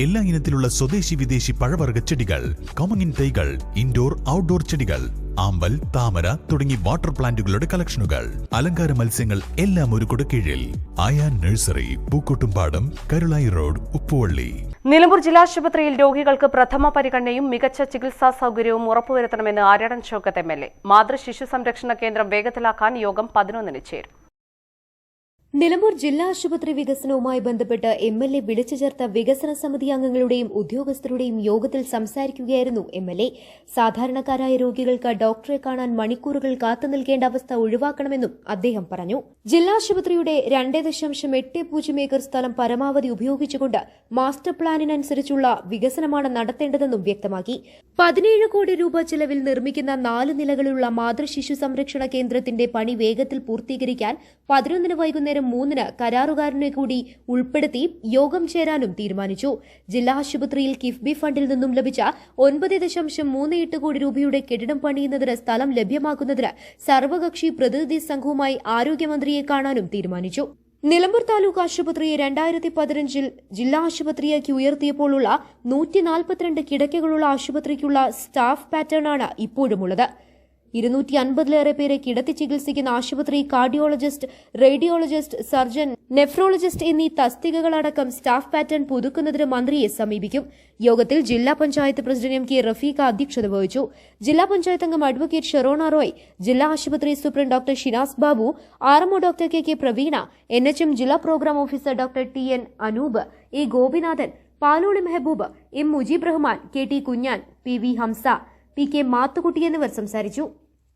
എല്ലാ ഇനത്തിലുള്ള സ്വദേശി വിദേശി പഴവർഗ ചെടികൾ കോമങ്ങിൻ തൈകൾ ഇൻഡോർ ഔട്ട്ഡോർ ചെടികൾ ആമ്പൽ താമര തുടങ്ങി വാട്ടർ പ്ലാന്റുകളുടെ കളക്ഷനുകൾ അലങ്കാര മത്സ്യങ്ങൾ എല്ലാം ഒരു കുടക്കീഴിൽ ആയാൻ നഴ്സറി പൂക്കോട്ടുംപാടം കരുളായി റോഡ് ഉപ്പുവള്ളി. നിലമ്പൂർ ജില്ലാശുപത്രിയിൽ രോഗികൾക്ക് പ്രഥമ പരിഗണനയും മികച്ച ചികിത്സാ സൗകര്യവും ഉറപ്പുവരുത്തണമെന്ന് Aryadan Shoukath M L A. മാതൃ ശിശു സംരക്ഷണ കേന്ദ്രം വേഗത്തിലാക്കാൻ യോഗം പതിനൊന്നിന് ചേരും. നിലമ്പൂർ ജില്ലാ ആശുപത്രി വികസനവുമായി ബന്ധപ്പെട്ട് എം എൽ എ വിളിച്ചു ചേർത്ത വികസന സമിതി അംഗങ്ങളുടെയും ഉദ്യോഗസ്ഥരുടെയും യോഗത്തിൽ സംസാരിക്കുകയായിരുന്നു എം എൽ എ. സാധാരണക്കാരായ രോഗികൾക്ക് ഡോക്ടറെ കാണാൻ മണിക്കൂറുകൾ കാത്തു നിൽക്കേണ്ട അവസ്ഥ ഒഴിവാക്കണമെന്നും അദ്ദേഹം പറഞ്ഞു. ജില്ലാ ആശുപത്രിയുടെ രണ്ടേ ദശാംശം എട്ട് പൂജ്യം ഏക്കർ സ്ഥലം പരമാവധി ഉപയോഗിച്ചുകൊണ്ട് മാസ്റ്റർ പ്ലാനിനനുസരിച്ചുള്ള വികസനമാണ് നടത്തേണ്ടതെന്നും വ്യക്തമാക്കി. പതിനേഴ് കോടി രൂപ ചെലവിൽ നിർമ്മിക്കുന്ന നാല് നിലകളുള്ള മാതൃശിശു സംരക്ഷണ കേന്ദ്രത്തിന്റെ പണി വേഗത്തിൽ പൂർത്തീകരിക്കാൻ പതിനൊന്നിന് വൈകുന്നേരം മൂന്നിന് കരാറുകാരനെ കൂടി ഉൾപ്പെടുത്തി യോഗം ചേരാനും തീരുമാനിച്ചു. ജില്ലാ ആശുപത്രിയിൽ കിഫ്ബി ഫണ്ടിൽ നിന്നും ലഭിച്ച ഒൻപത് ദശാംശം മൂന്ന് എട്ട് കോടി രൂപയുടെ കെട്ടിടം പണിയുന്നതിന് സ്ഥലം ലഭ്യമാക്കുന്നതിന് സർവകക്ഷി പ്രതിനിധി സംഘവുമായി ആരോഗ്യമന്ത്രിയെ കാണാനും തീരുമാനിച്ചു. നിലമ്പൂർ താലൂക്ക് ആശുപത്രിയെ രണ്ടായിരത്തി പതിനഞ്ചിൽ ജില്ലാ ആശുപത്രിയാക്കി ഉയർത്തിയപ്പോഴുള്ള നൂറ്റി നാൽപ്പത്തിരണ്ട് കിടക്കകളുള്ള ആശുപത്രിക്കുള്ള സ്റ്റാഫ് പാറ്റേൺ ആണ് ഇപ്പോഴുമുള്ളത്. ഇരുന്നൂറ്റി അൻപതിലേറെ പേരെ കിടത്തി ചികിത്സിക്കുന്ന ആശുപത്രി കാർഡിയോളജിസ്റ്റ് റേഡിയോളജിസ്റ്റ് സർജൻ നെഫ്രോളജിസ്റ്റ് എന്നീ തസ്തികകളടക്കം സ്റ്റാഫ് പാറ്റേൺ പുതുക്കുന്നതിന് മന്ത്രിയെ സമീപിക്കും. യോഗത്തിൽ ജില്ലാ panchayat president M K Rafeeqa അധ്യക്ഷത വഹിച്ചു. ജില്ലാ പഞ്ചായത്ത് അംഗം അഡ്വക്കേറ്റ് ഷെറോണ റോയ് ജില്ലാ ആശുപത്രി superintendent doctor Shinas Babu RMO doctor K K Praveena N H M ജില്ലാ programme officer doctor T N Anoop A Gopinathan Paloli Mehaboob M Mujeeb Rahman K T Kunjan P V Hamsa P K Mathukutty എന്നിവർ സംസാരിച്ചു.